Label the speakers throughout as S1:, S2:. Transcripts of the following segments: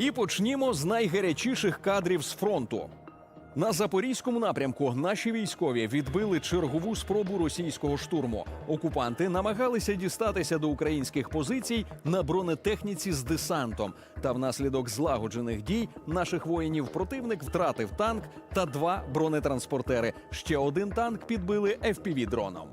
S1: І почнімо з найгарячіших кадрів з фронту. На запорізькому напрямку наші військові відбили чергову спробу російського штурму. Окупанти намагалися дістатися до українських позицій на бронетехніці з десантом. Та внаслідок злагоджених дій наших воїнів противник втратив танк та два бронетранспортери. Ще один танк підбили fpv дроном.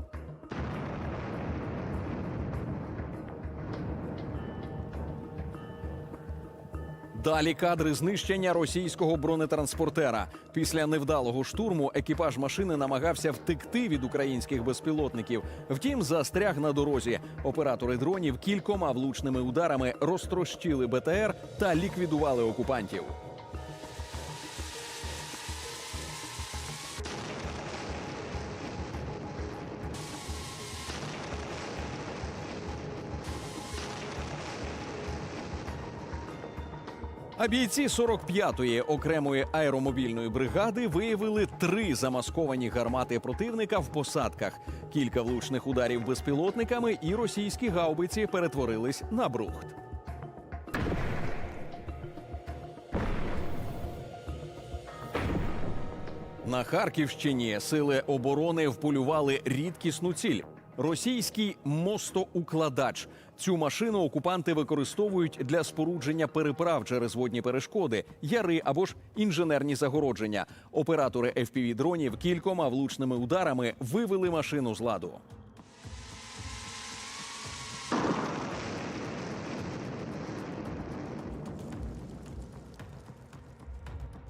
S1: Далі кадри знищення російського бронетранспортера. Після невдалого штурму екіпаж машини намагався втекти від українських безпілотників. Втім, застряг на дорозі. Оператори дронів кількома влучними ударами розтрощили БТР та ліквідували окупантів. А бійці 45-ї окремої аеромобільної бригади виявили три замасковані гармати противника в посадках. Кілька влучних ударів безпілотниками і російські гаубиці перетворились на брухт. На Харківщині сили оборони вполювали рідкісну ціль. Російський мостоукладач. Цю машину окупанти використовують для спорудження переправ через водні перешкоди, яри або ж інженерні загородження. Оператори fpv дронів кількома влучними ударами вивели машину з ладу.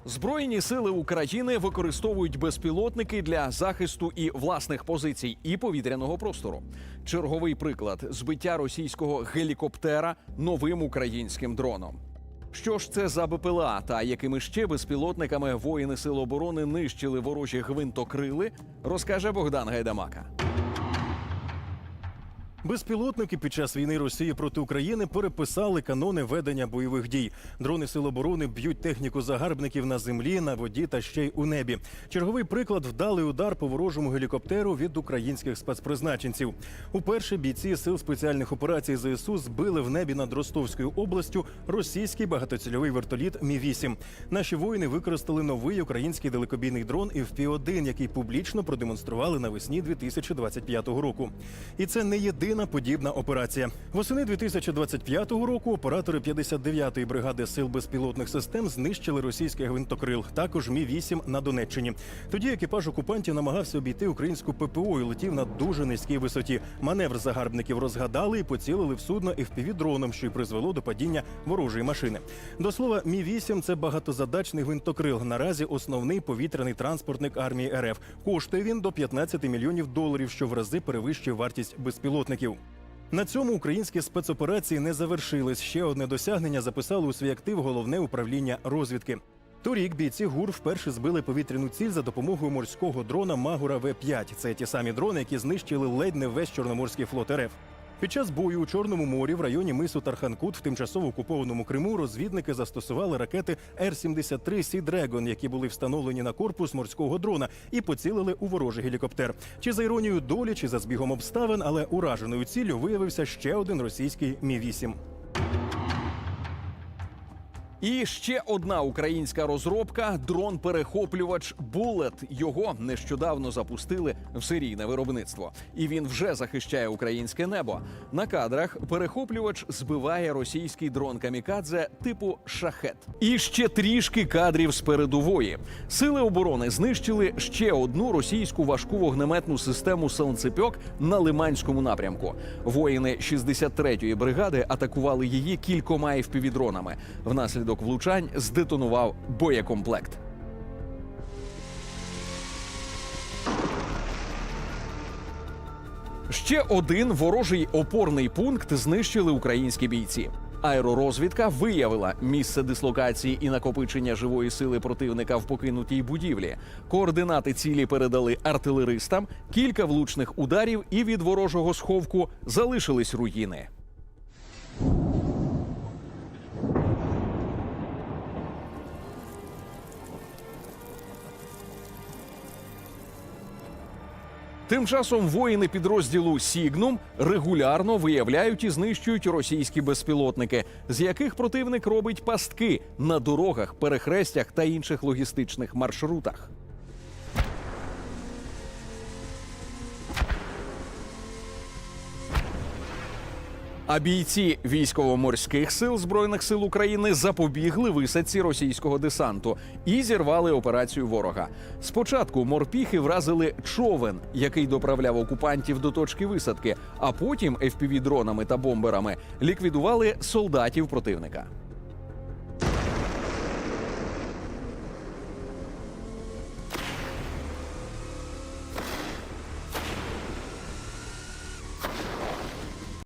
S1: Збройні сили України використовують безпілотники для захисту і власних позицій, і повітряного простору. Черговий приклад збиття російського гелікоптера новим українським дроном. Що ж це за БПЛА та якими ще безпілотниками воїни Сил оборони нищили ворожі гвинтокрили, розкаже Богдан Гайдамака.
S2: Безпілотники під час війни Росії проти України переписали канони ведення бойових дій. Дрони Сил оборони б'ють техніку загарбників на землі, на воді та ще й у небі. Черговий приклад вдалий удар по ворожому гелікоптеру від українських спецпризначенців. Уперше бійці сил спеціальних операцій ЗСУ збили в небі над Ростовською областю російський багатоцільовий вертоліт Мі 8 Наші воїни використали новий український далекобійний дрон FP-1, який публічно продемонстрували навесні 2025 року. І це не єдина подібна операція. Восени 2025 року оператори 59-ї бригади сил безпілотних систем знищили російський гвинтокрил, також Мі 8 на Донеччині. Тоді екіпаж окупантів намагався обійти українську ППО і летів на дуже низькій висоті. Маневр загарбників розгадали і поцілили в судно fpv дроном, що й призвело до падіння ворожої машини. До слова, Мі 8 це багатозадачний гвинтокрил. Наразі основний повітряний транспортник армії РФ. Коштує він до 15 мільйонів доларів, що в рази перевищує вартість безпілотників. На цьому українські спецоперації не завершились. Ще одне досягнення записали у свій актив головне управління розвідки. Торік бійці ГУР вперше збили повітряну ціль за допомогою морського дрона Магура В-5. Це ті самі дрони, які знищили ледь не весь Чорноморський флот РФ. Під час бою у Чорному морі в районі мису Тарханкут в тимчасово окупованому Криму розвідники застосували ракети Р-73 Сі Дрегон, які були встановлені на корпус морського дрона, і поцілили у ворожий гелікоптер. Чи за іронією долі, чи за збігом обставин, але ураженою ціллю виявився ще один російський Мі 8
S1: І ще одна українська розробка дрон-перехоплювач Булет. Його нещодавно запустили в серійне виробництво, і він вже захищає українське небо. На кадрах перехоплювач збиває російський дрон камікадзе типу шахет. І ще трішки кадрів з передової. Сили оборони знищили ще одну російську важку вогнеметну систему «Сонцепьок» на Лиманському напрямку. Воїни 63-ї бригади атакували її кількома FPV-дронами. Внаслідок влучань здетонував боєкомплект. Ще один ворожий опорний пункт знищили українські бійці. Аеророзвідка виявила місце дислокації і накопичення живої сили противника в покинутій будівлі. Координати цілі передали артилеристам. Кілька влучних ударів, і від ворожого сховку залишились руїни. Тим часом воїни підрозділу Сігнум регулярно виявляють і знищують російські безпілотники, з яких противник робить пастки на дорогах, перехрестях та інших логістичних маршрутах. А бійці військово-морських сил збройних сил України запобігли висадці російського десанту і зірвали операцію ворога. Спочатку морпіхи вразили човен, який доправляв окупантів до точки висадки, а потім fpv дронами та бомберами ліквідували солдатів противника.